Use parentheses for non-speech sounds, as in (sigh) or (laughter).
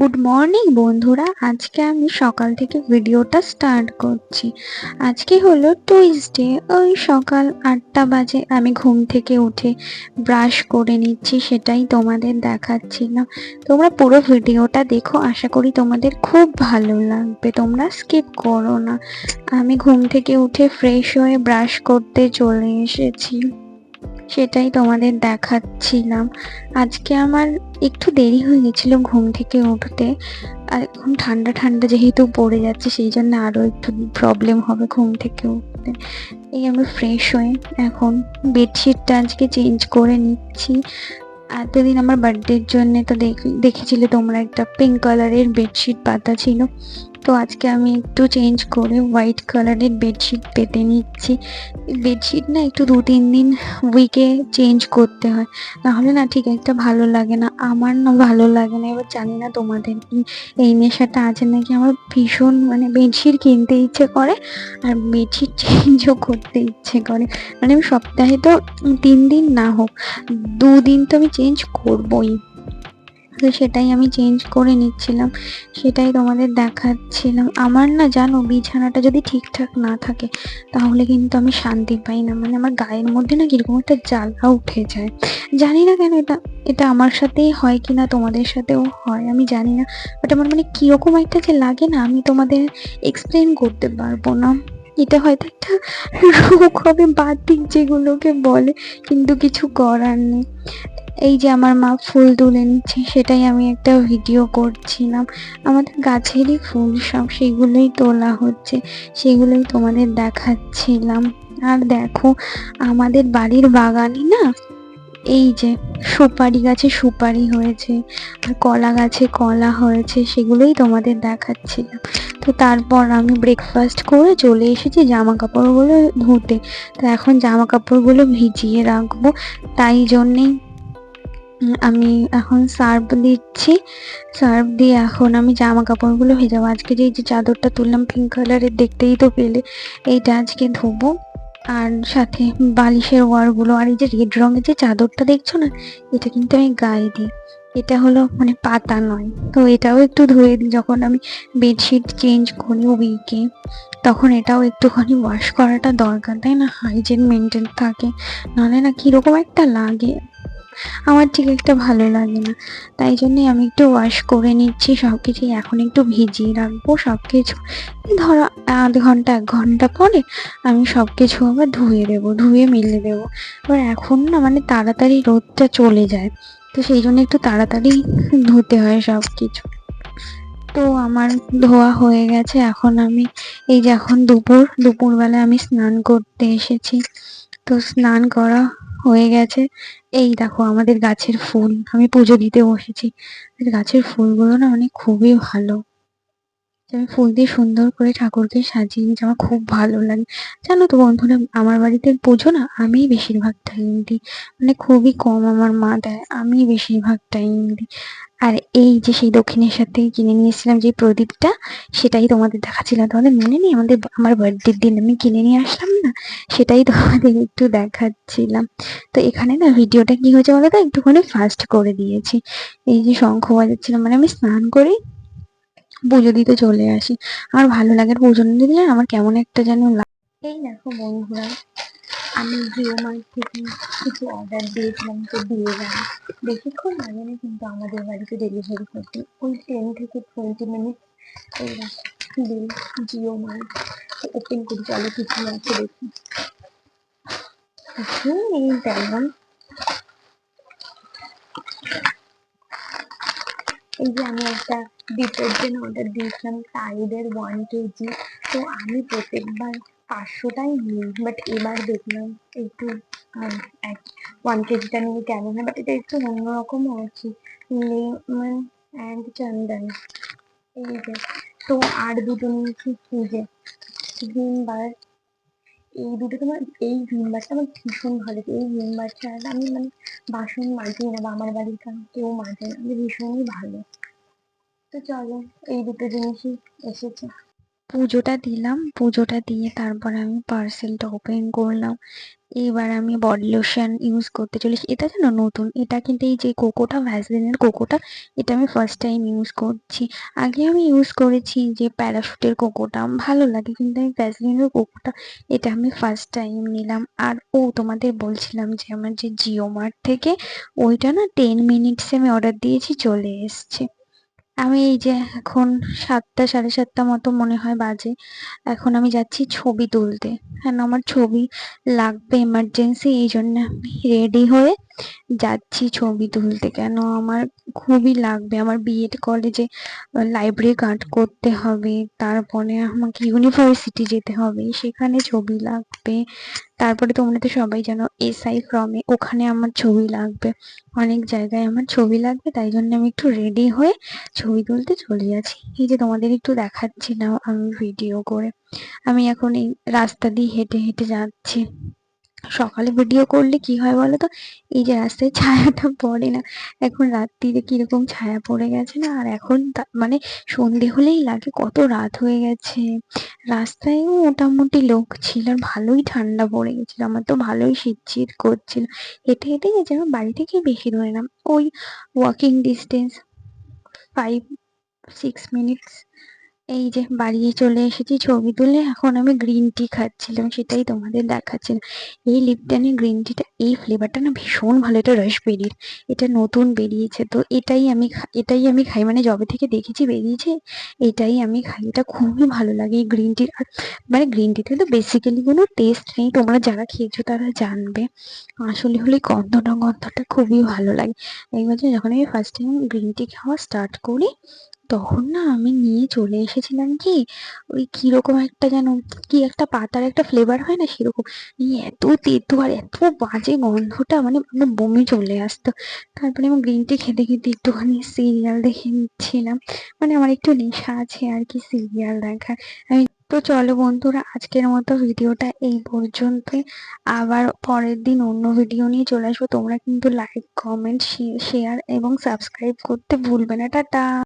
Good morning বন্ধুরা। আজকে আমি সকাল থেকে ভিডিওটা স্টার্ট করছি। আজকে হলো টুইসডে ওই সকাল আটটা বাজে আমি ঘুম থেকে উঠে ব্রাশ করে নিচ্ছি, সেটাই তোমাদের দেখাচ্ছিলাম তোমরা পুরো ভিডিওটা দেখো, আশা করি তোমাদের খুব ভালো লাগবে। তোমরা স্কিপ করো না। আমি ঘুম থেকে উঠে ফ্রেশ হয়ে ব্রাশ করতে চলে এসেছি। সেটাই তোমাদের দেখাচ্ছিলাম। আজকে আমার একটু দেরি হয়ে গেছিল ঘুম থেকে উঠতে। আর এখন ঠান্ডা ঠান্ডা যেহেতু পড়ে যাচ্ছে, সেই জন্য আরও একটু প্রবলেম হবে ঘুম থেকে উঠতে। এই আমি ফ্রেশ হয়ে এখন বেডশিটটা আজকে চেঞ্জ করে নিচ্ছি। এতদিন আমার বার্থডের জন্য তো দেখেছিলে তোমরা একটা পিঙ্ক কালারের বেডশিট পাতা ছিল। তো আজকে আমি একটু চেঞ্জ করে হোয়াইট কালারের বেডশিট পেতে নিচ্ছি। বেডশিট না একটু দু তিন দিন উইকে চেঞ্জ করতে হয়। নাহলে না ঠিক একটা ভালো লাগে না। আমার না ভালো লাগে না। এবার জানি না তোমাদের কি এই নেশাটা আছে নাকি? আমার ভীষণ মানে বেডশিট কিনতে ইচ্ছে করে আর বেডশিট চেঞ্জও করতে ইচ্ছে করে। মানে আমি সপ্তাহে তো তিন দিন না হোক দুদিন তো আমি চেঞ্জ করবই। তো সেটাই আমি চেঞ্জ করে নিচ্ছিলাম, সেটাই তোমাদের দেখাচ্ছিলাম। আমার না জানো বিছানাটা যদি ঠিকঠাক না থাকে, তাহলে কিন্তু আমি শান্তি পাই না। মানে আমার গায়ের মধ্যে না কীরকম একটা জ্বালা উঠে যায়। জানি না কেন এটা এটা আমার সাথেই হয় কি না, তোমাদের সাথেও হয়, আমি জানি না। বাট আমার মানে কীরকম একটা যে লাগে না, আমি তোমাদের এক্সপ্লেন করতে পারব না। এটা হয়তো একটা (laughs) রোগ হবে বাতিক যেগুলোকে বলে, কিন্তু কিছু করার নেই। এই যে আমার মা ফুল তুলে নিচ্ছে, সেটাই আমি একটা ভিডিও করছিলাম। আমাদের গাছেরই ফুল সব সেগুলোই তোলা হচ্ছে, সেগুলোই তোমাদের দেখাচ্ছিলাম। আর দেখো, আমাদের বাড়ির বাগানই না এই যে সুপারি গাছে সুপারি হয়েছে, আর কলা গাছে কলা হয়েছে, সেগুলোই তোমাদের দেখাচ্ছিলাম। তো তারপর আমি ব্রেকফাস্ট করে চলে এসেছি জামা কাপড়গুলো ধুতে। তো এখন জামা কাপড়গুলো ভিজিয়ে রাখব, তাই জন্যেই আমি এখন সার্ফ দিচ্ছি। সার্ফ দিয়ে এখন আমি জামা কাপড়গুলো ভেজাবো। আজকে যে যে চাদরটা তুললাম পিঙ্ক কালারের দেখতেই তো পেলে। এইটা আজকে ধোবো। আর সাথে বালিশের ওয়ারগুলো আর এই যে রেড রঙের যে চাদরটা দেখছ না, এটা কিন্তু আমি গায়ে দিই। এটা হলো মানে পাতা নয়। তো এটাও একটু ধুয়ে দিই। যখন আমি বেডশিট চেঞ্জ করি উইকে তখন এটাও একটুখানি ওয়াশ করাটা দরকার। তাই না? হাইজিন মেনটেন থাকে। নাহলে না কীরকম একটা লাগে। আমার ঠিক একটা ভালো লাগে না। তাই জন্যই আমি একটু ওয়াশ করে নিচ্ছি সব কিছুই এখন একটু ভিজিয়ে রাখব সব কিছু ধরো আধ ঘণ্টা, এক ঘণ্টা পরে আমি সব কিছু আবার ধুয়ে দেবো, ধুয়ে মিলে দেবো। এবার এখন না মানে তাড়াতাড়ি রোদটা চলে যায়, তো সেই জন্য একটু তাড়াতাড়ি ধুতে হয় সব কিছু তো আমার ধোয়া হয়ে গেছে, এখন আমি এই যে এখন দুপুর, দুপুরবেলা আমি স্নান করতে এসেছি। তো স্নান করা হয়ে গেছে। এই দেখো আমাদের গাছের ফুল, আমি পুজো দিতে বসেছি। গাছের ফুলগুলো না মানে খুবই ভালো। আমি ফুল দিয়ে সুন্দর করে ঠাকুরকে সাজিয়ে নিয়েছি, আমার খুব ভালো লাগে। জানো তো বন্ধুরা, আমার বাড়িতে পুজো না আমি বেশিরভাগ টাইম দিই। মানে খুবই কম আমার মা দেয় আমি বেশিরভাগ টাইম দিই। আর এই যে সেই দক্ষিণের সাথে কিনে নিয়ে এসেছিলাম যে প্রদীপটা, সেটাই তোমাদের দেখাচ্ছিলাম। তোমাদের মনে নেই? আমাদের আমার বার্থডের দিন আমি কিনে নিয়ে আসলাম না? সেটাই তোমাদের একটু দেখাচ্ছিলাম। তো এখানে না ভিডিওটা কি হয়েছে বলো তো? একটুখানি ফাস্ট করে দিয়েছি। এই যে শঙ্খ বাজাচ্ছিলাম মানে আমি স্নান করে পুজো দিতে চলে আসি। আমার ভালো লাগে পুজো দিতে আমার কেমন একটা যেন এই দেখো বন্ধুরা। আমি জিও মার্ট থেকে কিছু অর্ডার দিয়েছিলাম, তো দিয়ে গেল বেশিক্ষণ লাগে না কিন্তু আমাদের বাড়িতে ডেলিভারি করতে। ওই টেন থেকে টোয়েন্টি মিনিট দিন জিও মার্ট ওপেন করি চলো কিছু আছে দেখি। এই যে আমি একটা ডিটারজেন্ট অর্ডার দিয়েছিলাম টাইডের ওয়ান কেজি তো আমি প্রত্যেকবার পাঁচশোটাই নিই বাট এবার দেখলাম একটু ওয়ান কেজিটা নিয়ে কেমন হয়? বাট এটা একটু অন্যরকমও আছে, লেমন অ্যান্ড চন্দন। এই যে, তো আর দুটো নিয়েছি কি যে গ্রিন বার এই দুটো তোমার এই বারটা আমার ভীষণ ভালো লাগে। এই ভিম বারটা আমি মানে বাসন মাজি না বা আমার বাড়ির কেউ মাজে না, আমি ভীষণই ভালো। তো চলো, এই দুটো জিনিসই এসেছে। পুজোটা দিলাম। পুজোটা দিয়ে তারপর আমি পার্সেলটা ওপেন করলাম। এবার আমি বডি লোশন ইউজ করতে চলেছি। এটা যেন নতুন, এটা কিন্তু এই যে কোকোটা ভ্যাসলিনের কোকোটা, এটা আমি ফার্স্ট টাইম ইউজ করছি। আগে আমি ইউজ করেছি যে প্যারাশুটের কোকোটা, ভালো লাগে কিন্তু আমি ভ্যাসলিনের কোকোটা, এটা আমি ফার্স্ট টাইম নিলাম। আর ও তোমাদের বলছিলাম যে আমার যে জিও মার্ট থেকে, ওইটা না টেন মিনিটসে আমি অর্ডার দিয়েছি, চলে এসছে। আমি এই যে এখন সাতটা, সাড়ে সাতটা মতো মনে হয় বাজে। এখন আমি যাচ্ছি ছবি তুলতে। হ্যাঁ আমার ছবি লাগবে এমার্জেন্সি এই জন্য আমি রেডি হয়ে যাচ্ছি ছবি তুলতে কেন? আমার খুবই লাগবে। আমার বিএড কলেজে লাইব্রেরি কার্ড করতে হবে, তারপরে আমাকে ইউনিভার্সিটি যেতে হবে, সেখানে ছবি লাগবে। তারপরে তোমরা তো সবাই জানো এসআই ফ্রমে ওখানে আমার ছবি লাগবে। অনেক জায়গায় আমার ছবি লাগবে, তাই জন্য আমি একটু রেডি হয়ে ছবি তুলতে চলে যাচ্ছি। এই যে তোমাদের একটু দেখাচ্ছিলাম আমি ভিডিও করে। আমি এখন এই রাস্তা দিয়ে হেঁটে হেঁটে যাচ্ছি। সকালে ভিডিও করলে কি হয় বলো তো এই যে রাস্তায় ছায়াটা পড়ে না, এখন রাত্রিরে কীরকম ছায়া পড়ে গেছে না? আর এখন মানে সন্ধে হলেই লাগে, কত রাত হয়ে গেছে। রাস্তায়ও মোটামুটি লোক ছিল আর ভালোই ঠান্ডা পড়ে গেছিল, আমার তো ভালোই শীত শীত করছিল। হেঁটে হেঁটে গেছে, আমার বাড়ি থেকে বেশি দূরে না, ওই walking distance five six minutes এই যে বাড়ি চলে এসেছি ছবি তুলে, এখন আমি গ্রিন টি খাচ্ছিলাম, সেটাই তোমাদের দেখাচ্ছিলাম এই লিপটনের গ্রিন টিটা এই ফ্লেভারটা না ভীষণ ভালো, এটা রসবেরির এটা নতুন বেরিয়েছে। তো এটাই আমি এটাই আমি খাই মানে যবে থেকে দেখেছি বেরিয়েছে, এটাই আমি খাই, এটা খুবই ভালো লাগে এই গ্রিন টির আর মানে গ্রিন টিতে তো বেসিক্যালি কোনো টেস্ট নেই, তোমরা যারা খেয়েছো তারা জানবে। আসলে হলে গন্ধটা গন্ধটা খুবই ভালো লাগে। এই বছর যখন আমি ফার্স্ট টাইম গ্রিন টি খাওয়া স্টার্ট করি তখন না আমি নিয়ে চলে এসেছিলাম কি, ওই কীরকম একটা যেন কি একটা পাতার একটা ফ্লেভার হয় না সেরকম, নিয়ে এত তেতো আর এত বাজে গন্ধটা মানে আমার বমি চলে আসতো। তারপরে আমি গ্রিন টি খেতে খেতে একটুখানি সিরিয়াল দেখে নিচ্ছিলাম মানে আমার একটু নেশা আছে আর কি সিরিয়াল দেখার। আমি, তো চলো বন্ধুরা, আজকের মতো ভিডিওটা এই পর্যন্তই। আবার পরের দিন অন্য ভিডিও নিয়ে চলে আসব। তোমরা কিন্তু লাইক কমেন্ট শেয়ার এবং সাবস্ক্রাইব করতে ভুলবে না। টাটা!